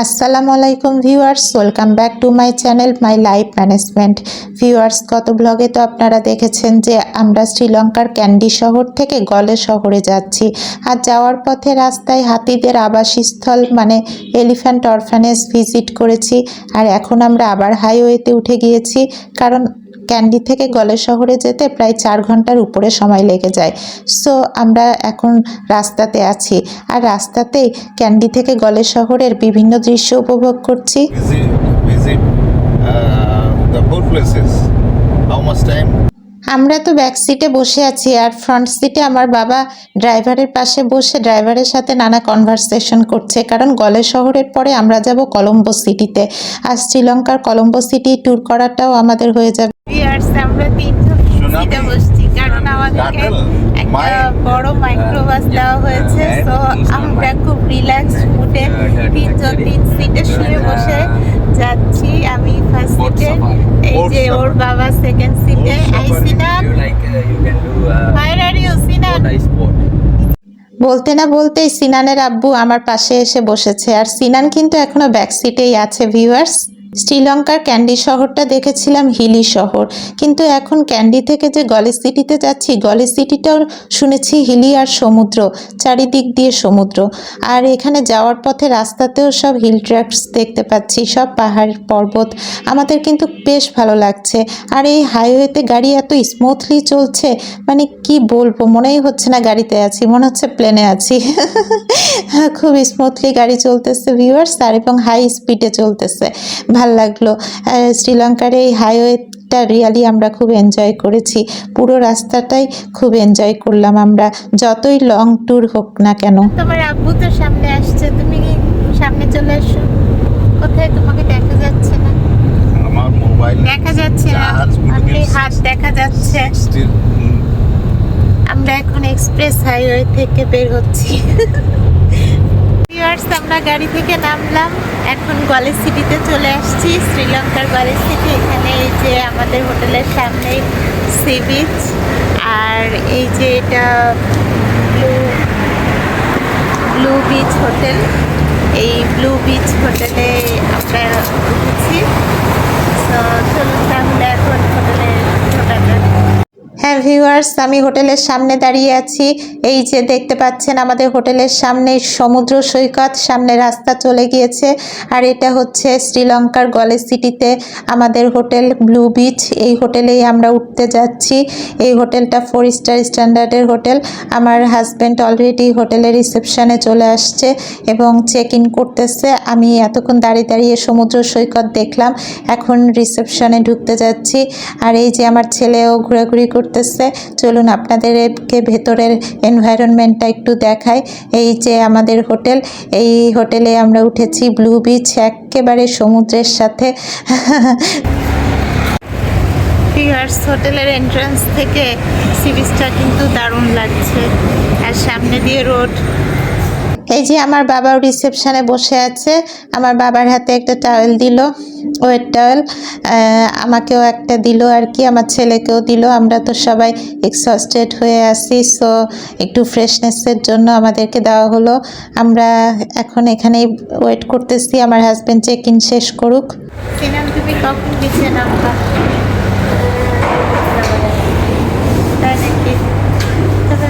আসসালামু আলাইকুম viewers, welcome back to my channel, my life management. Viewers, গত ব্লগে তো আপনারা দেখেছেন যে আমরা শ্রীলঙ্কার ক্যান্ডি শহর থেকে গলে শহরে যাচ্ছি। আর যাওয়ার পথে রাস্তায় হাতিদের আবাসস্থল মানে এলিফ্যান্ট অরফানেজ ভিজিট করেছি। আর এখন আমরা আবার হাইওয়েতে উঠে গিয়েছি। কারণ ক্যান্ডি থেকে গলে শহরে যেতে প্রায় চার ঘণ্টার উপরে সময় লেগে যায়। সো আমরা এখন রাস্তাতে আছি। আর রাস্তাতেই ক্যান্ডি থেকে গলে শহরের বিভিন্ন দৃশ্য উপভোগ করছি। Uh? আমরা তো ব্যাক সিটে বসে আছি আর ফ্রন্ট সিটে আমার বাবা ড্রাইভারের পাশে বসে ড্রাইভারের সাথে নানা কনভারসেশন করছে। কারণ গলে শহরের পরে আমরা যাব কলম্বো সিটিতে আর শ্রীলঙ্কার কলম্বো সিটি ট্যুর করাটাও আমাদের হয়ে যাবে। আমরা তিনজন? সিটে বসছি কারণ আমাদেরকে একটা বড় মাইক্রোবাস দেওয়া হয়েছে তো আমরা খুব রিল্যাক্স মুডে তিনজন তিন সিটে শুয়ে বসে যাচ্ছি আমি ফার্স্ট সিটে এই যে ওর বাবা সেকেন্ড সিটে I. Sinan Sinan? boat ice sport. বলতে না বলতেই সিনানের আব্বু আমার পাশে এসে বসেছে আর সিনান কিন্তু এখনও ব্যাক সিটেই আছে ভিউয়ার্স শ্রীলঙ্কার ক্যান্ডি শহরটা দেখেছিলাম হিলি শহর। কিন্তু এখন ক্যান্ডি থেকে যে গলেজ সিটিতে যাচ্ছি গলেজ সিটিটাও শুনেছি হিলি আর সমুদ্র, চারিদিক দিয়ে সমুদ্র। আর এখানে যাওয়ার পথে রাস্তাতেও সব হিল ট্র্যাকস দেখতে পাচ্ছি, সব পাহাড়, পর্বত। আমাদের কিন্তু বেশ ভালো লাগছে। আর এই হাইওয়েতে গাড়ি এত স্মুথলি চলছে মানে কি বলব, মনেই হচ্ছে না গাড়িতে আছি, মনে হচ্ছে প্লেনে আছি। খুব স্মুথলি গাড়ি চলতেছে ভিউয়ার্স আর এবং হাই স্পিডে চলতেছে। ভালো লাগল। শ্রীলঙ্কার এই হাইওয়েটা রিয়ালি আমরা খুব এনজয় করেছি। পুরো রাস্তাটাই খুব এনজয় করলাম আমরা। যতই লং ট্যুর হোক না কেন। তোমার আব্বু তো সামনে আসছে তুমি সামনে চলে এসো? কোথায় তোমাকে দেখা যাচ্ছে না? আমার মোবাইল দেখা যাচ্ছে না। আপনি হাত দেখা যাচ্ছে। আমরা এখন এক্সপ্রেস হাইওয়ে থেকে বের হচ্ছি। ভিউয়ার্স আমরা গাড়ি থেকে নামলাম। এখন গলে সিটিতে চলে আসছি। শ্রীলঙ্কার গলেজ সিটি এখানে এই যে আমাদের হোটেলের সামনে সি বিচ। আর এই যে এটা ব্লু ব্লু বিচ হোটেল। এই ব্লু বিচ হোটেলে আমরা উঠেছি তো চলুন তাহলে এখন হোটেলে ঢোকা যাক হ্যাঁ ভিউয়ার্স, আমি হোটেলের সামনে দাঁড়িয়ে আছি। এই যে দেখতে পাচ্ছেন আমাদের হোটেলের সামনে সমুদ্র সৈকত, সামনে রাস্তা চলে গিয়েছে। আর এটা হচ্ছে শ্রীলঙ্কার গলে সিটিতে আমাদের হোটেল ব্লু বিচ। এই হোটেলেই আমরা উঠতে যাচ্ছি। এই হোটেলটা ফোর স্টার স্ট্যান্ডার্ডের হোটেল। আমার হাজব্যান্ড অলরেডি হোটেলের রিসেপশনে চলে আসছে এবং চেক ইন করতেছে। আমি এতক্ষণ দাঁড়িয়ে দাঁড়িয়ে সমুদ্র সৈকত দেখলাম। এখন রিসেপশনে ঢুকতে যাচ্ছি। আর এই যে আমার ছেলেও ঘোরাঘুরি করতেছে চলুন আপনাদেরকে ভেতরের এনভায়রনমেন্টটা একটু দেখায় এই যে আমাদের হোটেল, এই হোটেলে আমরা উঠেছি ব্লু বিচ একেবারে সমুদ্রের সাথে। হোটেলের এন্ট্রান্স থেকে সি কিন্তু দারুণ লাগছে। আর সামনে দিয়ে রোড এই যে আমার বাবাও রিসেপশনে বসে আছে। আমার বাবার হাতে একটা টাওয়েল দিল ওয়েট টাওয়েল আমাকেও একটা দিল আর কি, আমার ছেলেকেও দিল। আমরা তো সবাই এক্সস্টেড হয়ে আসি সো একটু ফ্রেশনেসের জন্য আমাদেরকে দেওয়া হলো। আমরা এখন এখানেই ওয়েট করতেছি, আমার হাজব্যান্ড চেক ইন শেষ করুক।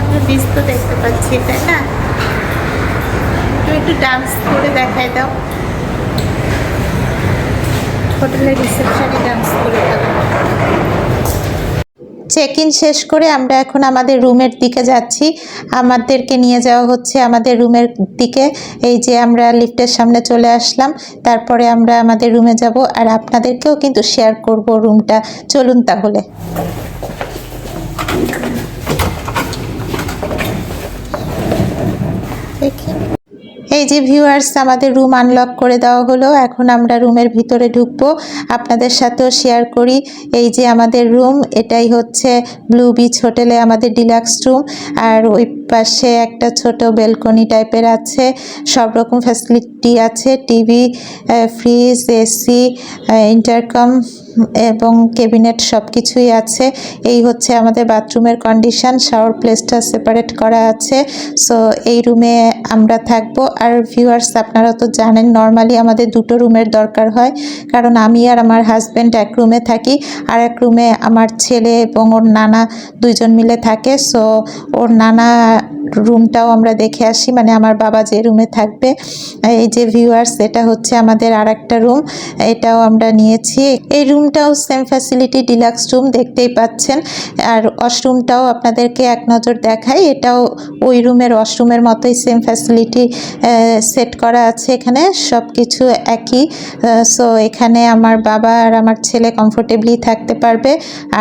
তুমি বীজ দেখতে পাচ্ছি, তাই না? তুমি একটু ডান্স করে দেখাই দাও। হোটেলের রিসেপশনে ডান্স করে চেক ইন শেষ করে আমরা এখন আমাদের রুমের দিকে যাচ্ছি। আমাদেরকে নিয়ে যাওয়া হচ্ছে আমাদের রুমের দিকে। এই যে আমরা লিফটের সামনে চলে আসলাম। তারপরে আমরা আমাদের রুমে যাব আর আপনাদেরকেও কিন্তু শেয়ার করব রুমটা চলুন তাহলে। এই যে ভিউয়ার্স আমাদের রুম আনলক করে দেওয়া হলো। এখন আমরা রুমের ভিতরে ঢুকবো। আপনাদের সাথেও শেয়ার করি। এই যে আমাদের রুম এটাই হচ্ছে ব্লু বিচ হোটেলে আমাদের ডিলাক্স রুম আর ওই পাশে একটা ছোট বেলকনি টাইপের আছে। সব রকম ফ্যাসিলিটি আছে। টিভি ফ্রিজ এসি ইন্টারকম এবং কেবিনেট সব কিছুই আছে। এই হচ্ছে আমাদের বাথরুমের কন্ডিশন শাওয়ার প্লেসটা সেপারেট করা আছে। সো এই রুমে আমরা থাকব। আর ভিউয়ার্স আপনারা তো জানেন নর্মালি আমাদের দুটো রুমের দরকার হয়। কারণ আমি আর আমার হাজব্যান্ড এক রুমে থাকি। আর এক রুমে আমার ছেলে এবং ওর নানা দুইজন মিলে থাকে। সো ওর নানা রুমটাও আমরা দেখে আসি। মানে আমার বাবা যে রুমে থাকবে। এই যে ভিউয়ার্স এটা হচ্ছে আমাদের আর একটা রুম এটাও আমরা নিয়েছি। এই রুমটাও সেম ফ্যাসিলিটি ডিলাক্স রুম দেখতেই পাচ্ছেন। আর ওয়াশরুমটাও আপনাদেরকে এক নজর দেখাই, এটাও ওই রুমের ওয়াশরুমের মতোই সেম ফ্যাসিলিটি সেট করা আছে এখানে সব কিছু একই সো এখানে আমার বাবা আর আমার ছেলে কমফোর্টেবলি থাকতে পারবে।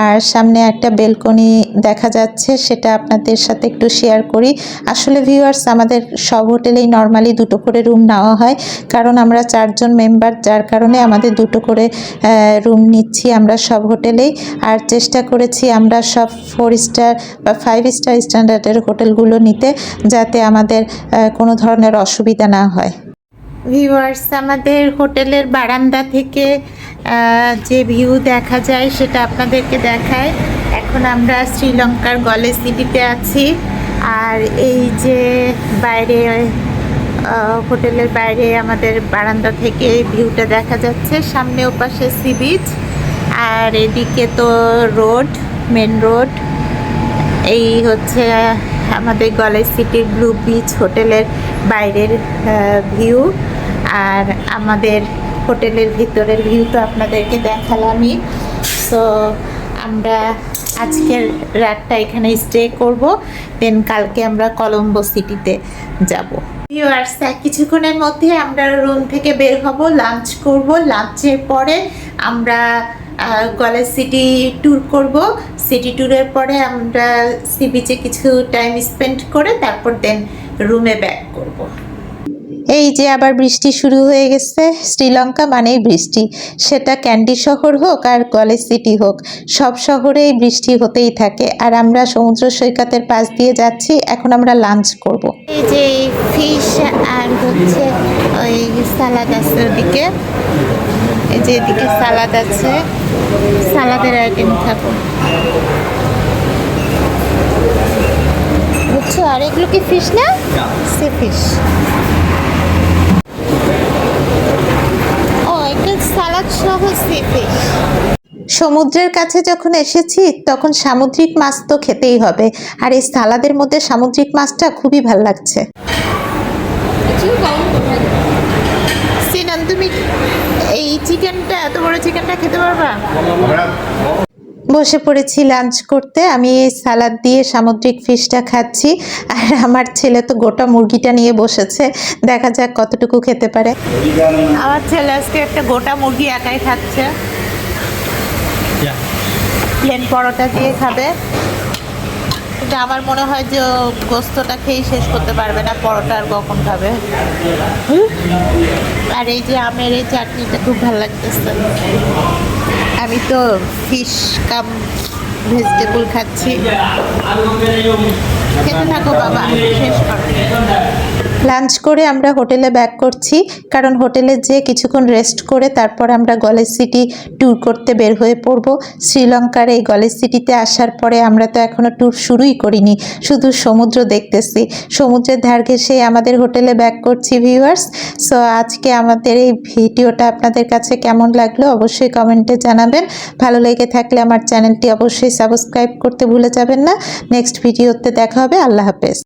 আর সামনে একটা বেলকনি দেখা যাচ্ছে, সেটা আপনাদের সাথে একটু শেয়ার করি। আসলে ভিউয়ার্স আমাদের সব হোটেলেই নর্মালি দুটো করে রুম নেওয়া হয়। কারণ আমরা চারজন মেম্বার যার কারণে আমাদের দুটো করে রুম নিচ্ছি, আমরা সব হোটেলেই। আর চেষ্টা করেছি আমরা সব ফোর স্টার বা ফাইভ স্টার স্ট্যান্ডার্ডের হোটেলগুলো নিতে, যাতে আমাদের কোনো ধরনের অসুবিধা না হয়। ভিউয়ার্স আমাদের হোটেলের বারান্দা থেকে যে ভিউ দেখা যায় সেটা আপনাদেরকে দেখায়। এখন আমরা শ্রীলঙ্কার গলে সিটিতে আছি। আর এই যে বাইরে হোটেলের বাইরে আমাদের বারান্দা থেকে ভিউটা দেখা যাচ্ছে। সামনে ওপাশে সি বিচ, আর এদিকে তো রোড, মেন রোড। এই হচ্ছে আমাদের গলেজ সিটির ব্লু বিচ হোটেলের বাইরের ভিউ। আর আমাদের হোটেলের ভিতরের ভিউ তো আপনাদেরকে দেখালামই। সো আমরা আজকের রাতটা এখানে স্টে করব। দেন কালকে আমরা কলম্বো সিটিতে যাব। ভিউয়ার্স কিছুক্ষণের মধ্যে আমরা রুম থেকে বের হব লাঞ্চ করব লাঞ্চের পরে আমরা কলেজ সিটি ট্যুর করব। সিটি ট্যুরের পরে আমরা সি বিচে কিছু টাইম স্পেন্ড করে তারপর দেন রুমে ব্যাক করব। এই যে আবার বৃষ্টি শুরু হয়ে গেছে, শ্রীলঙ্কা মানেই বৃষ্টি। সেটা ক্যান্ডি শহর হোক আর কলেজ সিটি হোক, সব শহরেই বৃষ্টি হতেই থাকে। আর আমরা সমুদ্র সৈকতের পাশ দিয়ে যাচ্ছি, এখন আমরা লাঞ্চ করব। এই যে ফিশ আর হচ্ছে ওই সালাদ আছে ওদিকে। এই যে এদিকে সালাদ আছে। সালাদের আইটেম থাকো। বুঝছ? আর এগুলো কি ফিশ না? সি ফিশ ও এটা সালাদ সহ সমুদ্রের কাছে যখন এসেছি তখন সামুদ্রিক মাছ তো খেতেই হবে। আর এই সালাদের মধ্যে সামুদ্রিক মাছটা খুবই ভালো লাগছে। সিনান তুমি এই চিকেনটা এত বড় চিকেনটা খেতে পারবা? বসে পড়েছি লাঞ্চ করতে। আমি এই সালাদ দিয়ে সামুদ্রিক ফিশটা খাচ্ছি। আর আমার ছেলে তো গোটা মুরগিটা নিয়ে বসেছে। দেখা যাক কতটুকু খেতে পারে। আমার ছেলে আজকে একটা গোটা মুরগি একাই খাচ্ছে। প্লেন পরোটা দিয়ে খাবে। কিন্তু আমার মনে হয় যে গোস্তটা খেয়েই শেষ করতে পারবে না পরোটা আর কখন খাবে। আর এই যে আমের এই চাটনিটা খুব ভালো লাগতেছে। আমি তো ফিশ কাপ ভেজিটেবল খাচ্ছি। খেতে থাকো বাবা শেষ করো। লাঞ্চ করে আমরা হোটেলে ব্যাক করছি, কারণ হোটেলে যে কিছুক্ষণ রেস্ট করে তারপর আমরা গলেজ সিটি ট্যুর করতে বের হয়ে পড়ব। শ্রীলঙ্কার এই গলেজ সিটিতে আসার পরে আমরা তো এখনও ট্যুর শুরুই করিনি, শুধু সমুদ্র দেখতেছি। সমুদ্রের ধার ঘেসে আমাদের হোটেলে ব্যাক করছি ভিউয়ার্স। সো আজকে আমাদের এই ভিডিওটা আপনাদের কাছে কেমন লাগল অবশ্যই কমেন্টে জানাবেন। ভালো লেগে থাকলে আমার চ্যানেলটি অবশ্যই সাবস্ক্রাইব করতে ভুলে যাবেন না। নেক্সট ভিডিওতে দেখা হবে। আল্লাহ হাফেজ।